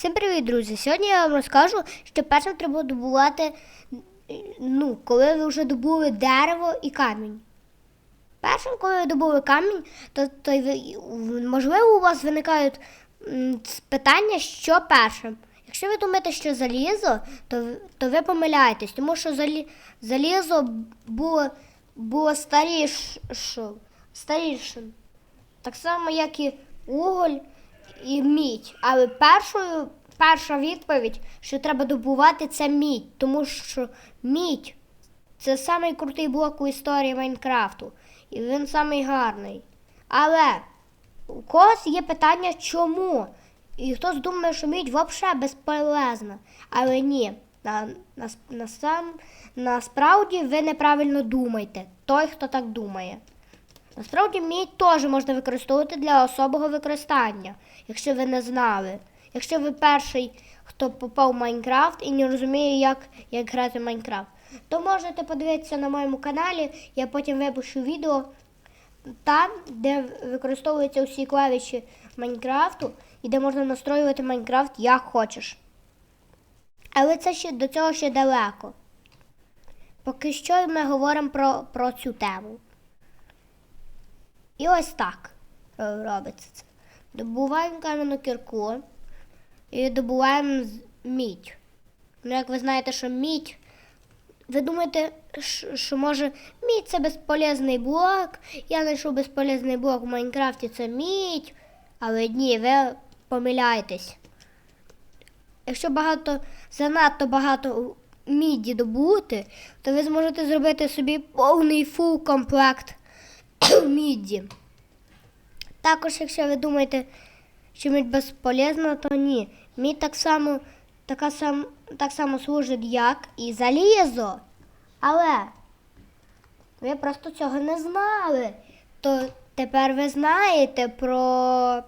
Всім привіт, друзі! Сьогодні я вам розкажу, що першим треба добувати, ну, коли ви вже добули дерево і камінь. Першим, коли ви добули камінь, то, то можливо у вас виникають питання, що першим. Якщо ви думаєте, що залізо, то, то ви помиляєтесь, тому що залі, залізо було, було старіш, старішим. Так само, як і уголь і мідь. Але першою, перша відповідь, що треба добувати, це мідь. Тому що мідь це самий крутий блок у історії Майнкрафту. І він самий гарний. Але у когось є питання, чому? І хтось думає, що мідь взагалі безполезна. Але ні. На, на, на, насправді ви неправильно думаєте. Той, хто так думає. Насправді мідь теж можна використовувати для особого використання, якщо ви не знали. Якщо ви перший, хто попав в Майнкрафт і не розуміє, як, як грати в Майнкрафт, то можете подивитися на моєму каналі, я потім випущу відео там, де використовуються усі клавіші Майнкрафту і де можна настроювати Майнкрафт як хочеш. Але це ще до цього ще далеко. Поки що ми говоримо про, про цю тему. І ось так е, робиться це. Добуваємо кам'яну кірку і добуваємо мідь. Ну, як ви знаєте, що мідь. Ви думаєте, що, може мідь це безполезний блок. Я знайшов безполезний блок в Майнкрафті, це мідь. Але ні, ви помиляєтесь. Якщо багато, занадто багато міді добути, то ви зможете зробити собі повний фул комплект міді. Також, якщо ви думаєте, що мідь безполезна, то ні. Мідь так само, така сам, так само служить, як і залізо. Але ви просто цього не знали. То тепер ви знаєте про